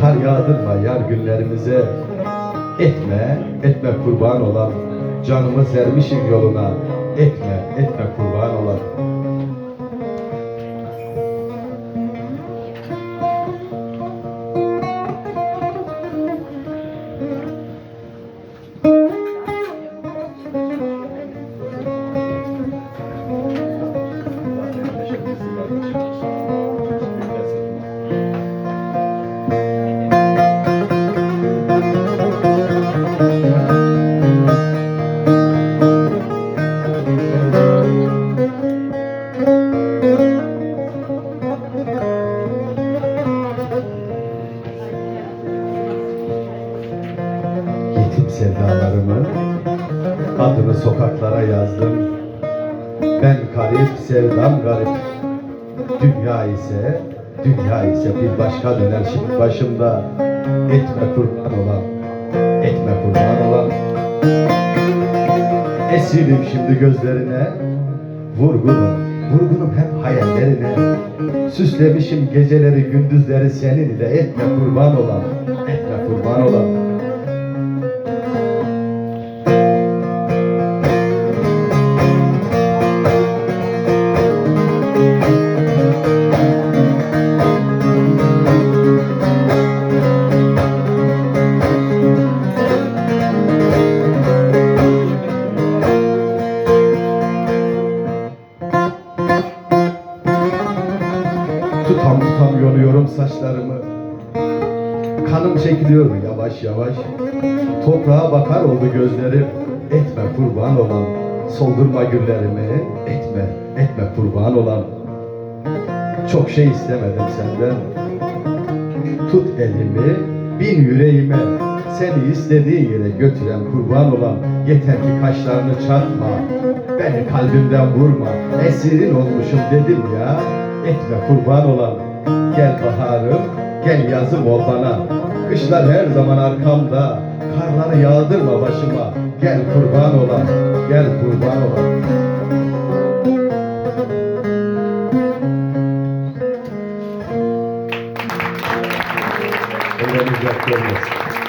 Kar yağdırma yar günlerimize. Etme, etme kurban olan Canımı sermişim yoluna. Etme, etme kurban olan sevdalarımı Adını sokaklara yazdım. Ben garip, sevdam garip. Dünya ise, dünya ise bir başka döner şimdi başımda. Etme kurban olan, etme kurban olan. Esirim şimdi gözlerine Vurgunum, vurgunum hep hayallerine. Süslemişim geceleri gündüzleri senin ile Etme kurban olan, etme kurban olan Yoruyorum saçlarımı. Kanım çekiliyor yavaş yavaş. Toprağa bakar oldu gözlerim. Etme kurban olan Soldurma güllerimi. Etme, etme kurban olan. Çok şey istemedim senden. Tut elimi Bin yüreğime. Seni istediğin yere götüren kurban olan. Yeter ki kaşlarını çarpma Beni kalbimden vurma. Esirin olmuşum dedim ya. Etme kurban olan Gel baharım Gel yazım ol bana. Kışlar her zaman arkamda Karları yağdırma başıma. Gel kurban olan Gel kurban olan Elleriniz görmesin.